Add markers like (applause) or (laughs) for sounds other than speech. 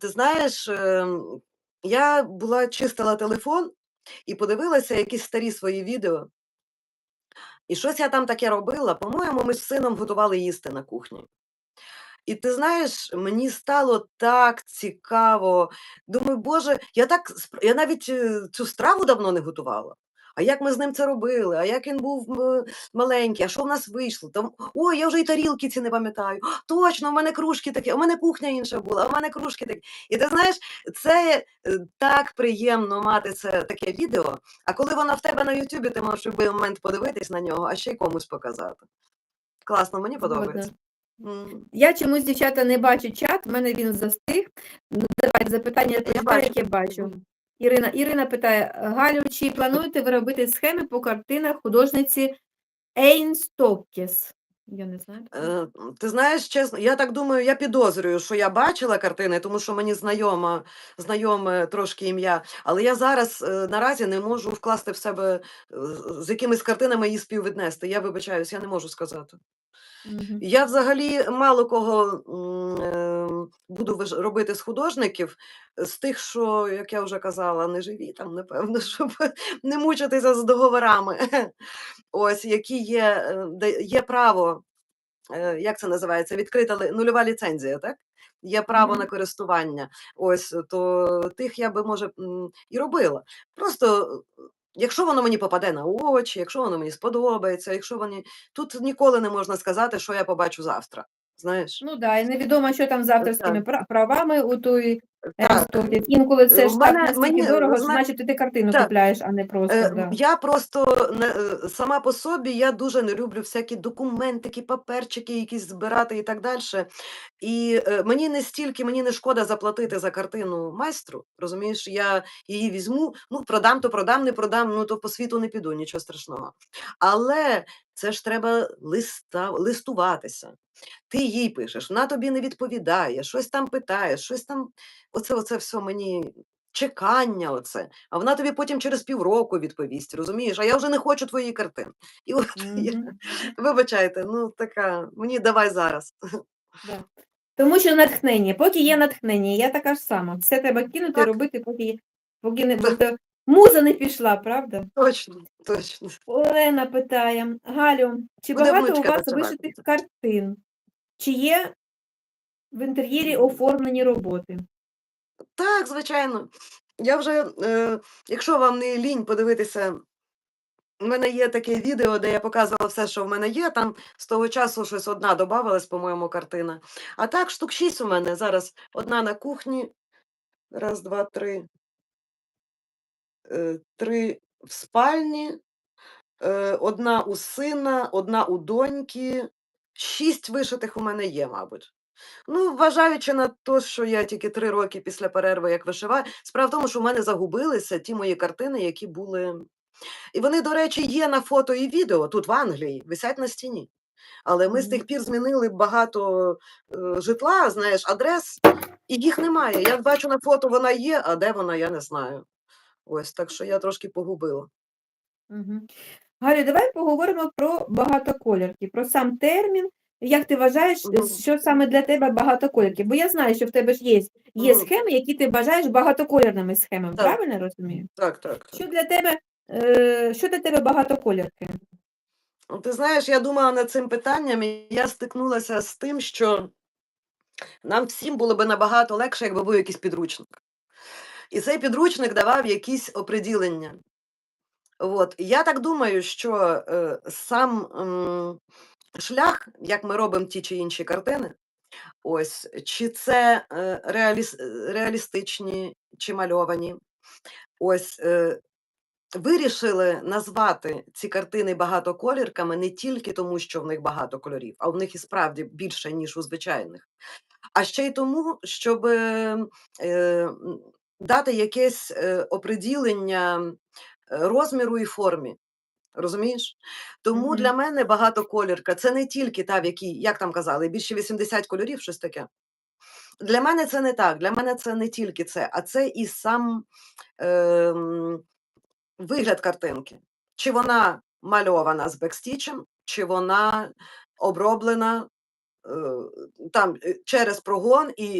Ти знаєш, ем, я була чистила телефон і подивилася якісь старі свої відео. І щось я там таке робила. По-моєму, ми з сином готували їсти на кухні. І ти знаєш, мені стало так цікаво. Думаю, Боже, я так я навіть, е, цю страву давно не готувала. А як ми з ним це робили? А як він був маленький? А що в нас вийшло? Там ой, я вже і тарілки ці не пам'ятаю. Точно, в мене кружки такі, у мене кухня інша була, в мене кружки такі. І ти знаєш, це, е, так приємно мати це таке відео, а коли воно в тебе на "Ютубі", ти можеш в любий момент подивитись на нього, а ще й комусь показати. Класно, мені подобається. Я чомусь, дівчата, не бачу чат, в мене він застиг. Ну, давайте запитання Я почитаю, бачу. бачу. Ірина Ірина питає: "Галю, чи плануєте ви робити схеми по картинах художниці Ейн Стоккес?" Я не знаю Е, ти знаєш, чесно, я так думаю, я підозрюю, що я бачила картини, тому що мені знайома знайоме трошки ім'я, але я зараз, е, наразі не можу вкласти в себе, е, з якимись картинами її співвіднести. Я вибачаюсь, я не можу сказати. Мгм. Я взагалі мало кого, е, буду робити з художників, з тих, що, як я вже казала, не живі там, напевно, (laughs) щоб не мучитися з договорами. Ось, які є, е, є право, е, як це називається, відкрита нульова ліцензія, так? Є право на користування. Ось, то тих я би, може, і робила. Просто, е, якщо воно мені попаде на очі, якщо воно мені сподобається, якщо вони тут ніколи не можна сказати, що я побачу завтра, знаєш. Ну да, і невідомо, що там з авторськими правами у тої Е, так. Інколи Е, це в ж так мене настільки мені, дорого, що значить ти картину Так. купляєш, а не просто, Е, да. я просто не е, сама по собі я дуже не люблю всякі документики, паперчики якісь збирати і так дальше. І, е, мені не стільки мені не шкода заплатити за картину майстру, розумієш? Я її візьму, ну, продам то продам, не продам, ну, то по світу не піду, нічого страшного. Але це ж треба листа листуватися. Ти їй пишеш, вона тобі не відповідає, щось там питає, щось там оце оце всьо мені чекання оце, а вона тобі потім через півроку відповість, розумієш? А я вже не хочу твоєї картини. І от я вибачайте, ну, така, мені давай зараз. Да. Тому що натхнення, поки є натхнення, я така ж сама. Все треба кинути, Так. робити, поки поки не буде муза не пішла, правда? Точно, точно. Олена питає: "Галю, чи Буде багато у вас вишитих картин? Чи є в інтер'єрі оформлені роботи?" Так, звичайно. Я вже, е, якщо вам не лінь подивитися, в мене є таке відео, де я показувала все, що в мене є. Там з того часу щось одна добавилась, по-моєму, картина. А так штук 6 у мене зараз. Одна на кухні. Раз, 2, 3. Е, 3 в спальні, е, одна у сина, одна у доньки. 6 вишитих у мене є, мабуть. Ну, вважаючи на то, що я тільки 3 роки після перерви як вишиваю. Справа в тому, що в мене загубилися ті мої картини, які були і вони, до речі, є на фото і відео тут, в Англії, висять на стіні. Але ми з тих пір змінили багато, е, житла, знаєш, адрес, і їх немає. Я бачу на фото, вона є, а де вона, я не знаю. Ось, так що я трошки погубила. Мгм. Галю, давай поговоримо про багатоколірки, про сам термін. Як ти вважаєш, що саме для тебе багатоколірки? Бо я знаю, що в тебе ж є є схеми, які ти вважаєш багатоколірними схемами, Так. правильно розумію? Так, так, Що для тебе, е, що для тебе багатоколірки? Ну, ти знаєш, я думала над цим питанням, і я стикнулася з тим, що нам всім було би набагато легше, якби був якийсь підручник. І цей підручник давав якісь оприділення. От. Я так думаю, що, е, сам, м, шлях, як ми робимо ті чи інші картини, ось, чи це, е, е, реалістичні, чи мальовані, ось, е, вирішили назвати ці картини багатоколірками не тільки тому, що в них багато кольорів, а в них і справді більше, ніж у звичайних. А ще й тому, щоби, е, дати якесь, оприділення, розміру і формі. Розумієш? Тому для Мгм. мене багатоколірка це не тільки та, в якій, як там казали, більше 80 кольорів, щось таке. Для мене це не так. Для мене це не тільки це, а це і сам, ем, вигляд картинки. Чи вона мальована з бекстічем, чи вона оброблена, е, там, е, через прогон і